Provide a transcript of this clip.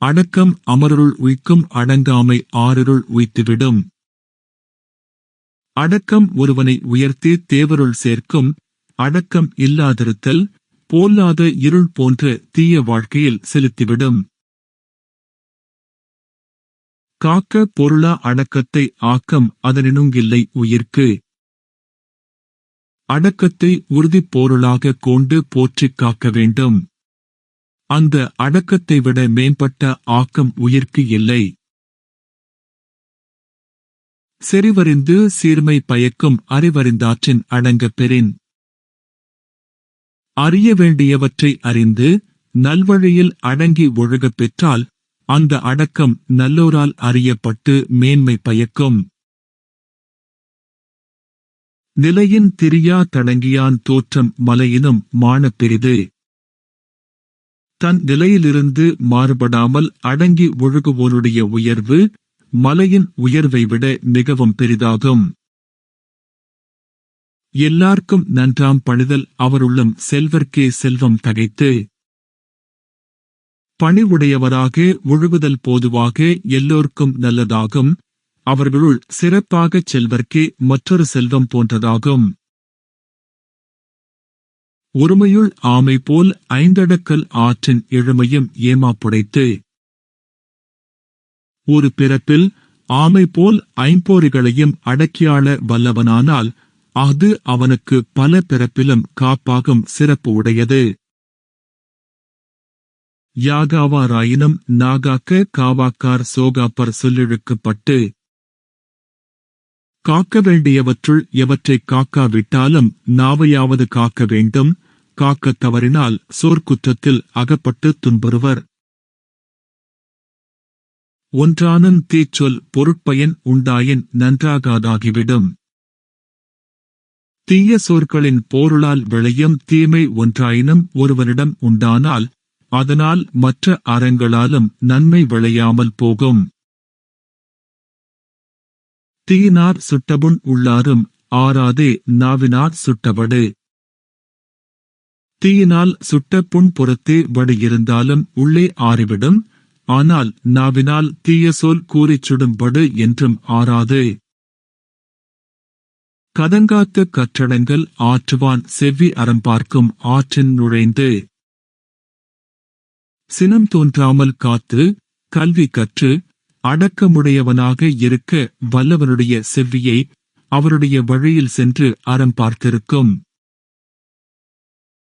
அடக்கம் அமருள் உய்க்கும் அடங்காமை ஆறிருள் உய்த்துவிடும். அடக்கம் ஒருவனை உயர்த்தி தேவருள் சேர்க்கும் அடக்கம் இல்லாதிருத்தல் போல்லாத இருள் போன்ற தீய வாழ்க்கையில் செலுத்திவிடும். காக்க பொருளா அடக்கத்தை ஆக்கம் அதனினுங்கில்லை உயிர்க்கு. அடக்கத்தை உறுதிப் பொருளாக கொண்டு போற்றிக் காக்க வேண்டும். அந்த அடக்கத்தை விட மேம்பட்ட ஆக்கம் உயிர்க்கு இல்லை. செறிவறிந்து சீர்மை பயக்கும் அறிவறிந்தாற்றின் அடங்கப் பெறின். அறிய வேண்டியவற்றை அறிந்து நல்வழியில் அடங்கி ஒழுகப் பெற்றால் அந்த அடக்கம் நல்லோரால் அறியப்பட்டு மேன்மை பயக்கும். நிலையின் திரியா தடங்கியான் தோற்றம் மலையினும் மானப் பெரிது. தன் நிலையிலிருந்து மாறுபடாமல் அடங்கி ஒழுகுவோருடைய உயர்வு மலையின் உயர்வை விட மிகவும் பெரிதாகும். எல்லார்க்கும் நன்றாம் பணிதல் அவருள்ளும் செல்வர்க்கே செல்வம் தகைத்து. பணிவுடையவராக ஒழுகுதல் போதுவாக எல்லோர்க்கும் நல்லதாகும். அவர்களுள் சிறப்பாகச் செல்வர்க்கே மற்றொரு செல்வம் போன்றதாகும். ஒருமையுள் ஆமை போல் ஐந்தடக்கல் ஆற்றின் இழமையும் ஏமாப்புடைத்து ஒரு பிறப்பில் ஆமை போல் ஐம்போரிகளையும் அடக்கியாள வல்லவனானால் அது அவனுக்கு பல பிறப்பிலும் காப்பாகும் சிறப்பு உடையது. யாகாவாராயினும் நாகாக்க காவாக்கார் சோகாப்பர் சொல்லிழுக்கப்பட்டு காக்க வேண்டியவற்றுள் எவற்றைக் காக்காவிட்டாலும் நாவையாவது காக்க வேண்டும். காக்கத் தவறினால் சோர்க்குற்றத்தில் அகப்பட்டு துன்புறுவர். ஒன்றானும் தீச்சொல் பொருட்பயன் உண்டாயின் நன்றாகாதாகிவிடும். தீய சொற்களின் போருளால் விளையும் தீமை ஒன்றாயினும் ஒருவனிடம் உண்டானால் அதனால் மற்ற அறங்களாலும் நன்மை விளையாமல் போகும். தீயினார் சுட்டபுண் உள்ளாரும் ஆறாதே நாவினார் சுட்டபடு. தீயினால் சுட்ட புண் புறத்தே வடு இருந்தாலும் உள்ளே ஆறிவிடும். ஆனால் நாவினால் தீய சொல் கூறிச் சுடும்படு என்றும் ஆறாது. கதங்காத்த கற்றடங்கள் ஆற்றுவான் செவ்வி அறம் பார்க்கும் ஆற்றின் நுழைந்து. சினம் தோன்றாமல் காத்து கல்வி கற்று அடக்கமுடையவனாக இருக்க வல்லவனுடைய செவ்வியை அவருடைய வழியில் சென்று அறம் பார்த்திருக்கும்.